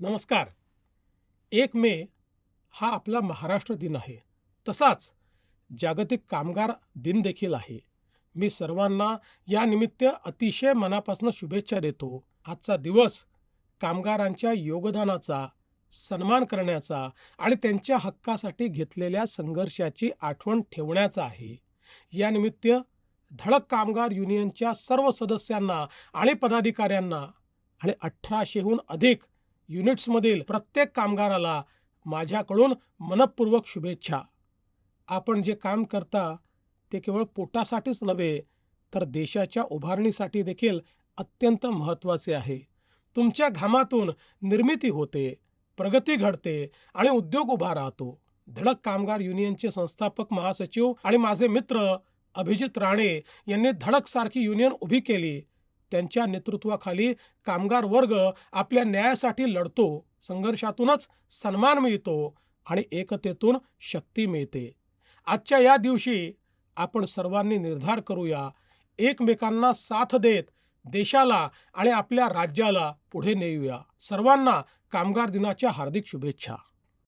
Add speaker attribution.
Speaker 1: नमस्कार. एक मे हा आपला महाराष्ट्र दिन आहे. तसाच जागतिक कामगार दिन देखील आहे. मी सर्वांना या निमित्त अतिशय मनापासून शुभेच्छा देतो. आजचा दिवस कामगारांच्या योगदानाचा सन्मान करण्याचा आणि त्यांच्या हक्कासाठी घेतलेल्या संघर्षाची आठवण ठेवण्याचा आहे. या निमित्त धडक कामगार युनियनच्या सर्व सदस्यांना आणि पदाधिकाऱ्यांना आणि अठराशेहून अधिक युनिट्समधील प्रत्येक कामगाराला माझ्याकडून मनपूर्वक शुभेच्छा. आपण जे काम करता ते केवळ पोटासाठीच नव्हे तर देशाच्या उभारणीसाठी देखील अत्यंत महत्त्वाचे आहे. तुमच्या घामातून निर्मिती होते प्रगती घडते आणि उद्योग उभा राहतो. धडक कामगार युनियनचे संस्थापक महासचिव आणि माझे मित्र अभिजित राणे यांनी धडक सारखी युनियन उभी केली त्यांच्या नेतृत्वाखाली कामगार वर्ग आपल्या न्यायासाठी लढतो. संघर्षातूनच सन्मान मिळतो आणि एकतेतून शक्ती मिळते. आजच्या या दिवशी आपण सर्वांनी निर्धार करूया. एकमेकांना साथ देत देशाला आणि आपल्या राज्याला पुढे नेऊया. सर्वांना कामगार दिनाच्या हार्दिक शुभेच्छा.